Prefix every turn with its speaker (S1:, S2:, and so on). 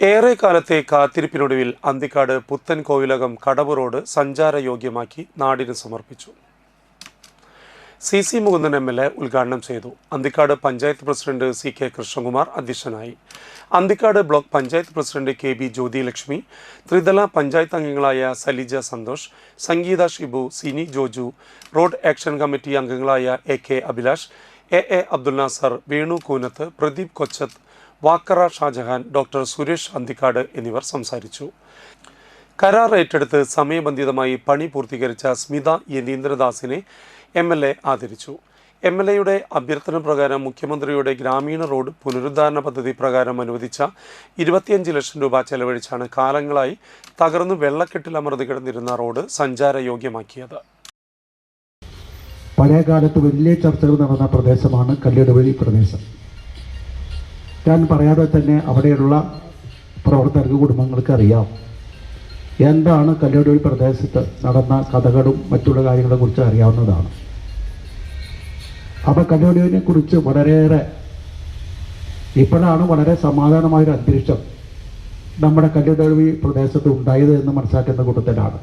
S1: ഏറെ കാലത്തെ കാത്തിരിപ്പിനൊടുവിൽ അന്തിക്കാട് പുത്തൻ കോവിലകം കടവ് റോഡ് സഞ്ചാരയോഗ്യമാക്കി നാടിന് സമർപ്പിച്ചു. C C Mukundan M L A ഉദ്ഘാടനം ചെയ്തു. Anthikad panchayat president C K Krishnakumar അധ്യക്ഷനായി. Anthikad block panchayat president K B Jyothilakshmi ത്രിതല പഞ്ചായത്ത് അംഗങ്ങളായ Salija Santhosh Sangeetha Shibu Sini Joju road action committee അംഗങ്ങളായ A K Abhilash A A Abdul Nasar Venu Koonath Pradeep Kochath Vakkara Shajahan doctor Suresh Anthikad എന്നിവർ സംസാരിച്ചു. കരാർ ഏറ്റെടുത്ത് സമയബന്ധിതമായി പണി പൂർത്തീകരിച്ച സ്മിത യതീന്ദ്രദാസിനെ എം എൽ എ ആദരിച്ചു. എം എൽ എയുടെ അഭ്യർത്ഥന പ്രകാരം മുഖ്യമന്ത്രിയുടെ ഗ്രാമീണ റോഡ് പുനരുദ്ധാരണ പദ്ധതി പ്രകാരം അനുവദിച്ച ഇരുപത്തിയഞ്ച് ലക്ഷം രൂപ ചെലവഴിച്ചാണ് കാലങ്ങളായി തകർന്നു വെള്ളക്കെട്ടിൽ അമർന്നു കിടന്നിരുന്ന റോഡ് സഞ്ചാരയോഗ്യമാക്കിയത്.
S2: പഴയ കാലത്ത് വലിയ ചർച്ചകൾ നടന്ന പ്രദേശമാണ് കല്ലിടവഴി പ്രദേശം. ഞാൻ പറയാതെ തന്നെ അവിടെയുള്ള പ്രവർത്തകർക്ക് കുടുംബങ്ങൾക്ക് അറിയാം എന്താണ് കല്ലിടവഴി പ്രദേശത്ത് നടന്ന കഥകളും മറ്റുള്ള കാര്യങ്ങളെ കുറിച്ച് അറിയാവുന്നതാണ്. അപ്പോൾ കല്ലിടവിനെ കുറിച്ച് വളരെയേറെ ഇപ്പോഴാണ് വളരെ സമാധാനമായൊരു അന്തരീക്ഷം നമ്മുടെ കല്ലിടവഴി പ്രദേശത്ത് ഉണ്ടായത് എന്ന് മനസ്സിലാക്കുന്ന കൂട്ടത്തിലാണ്.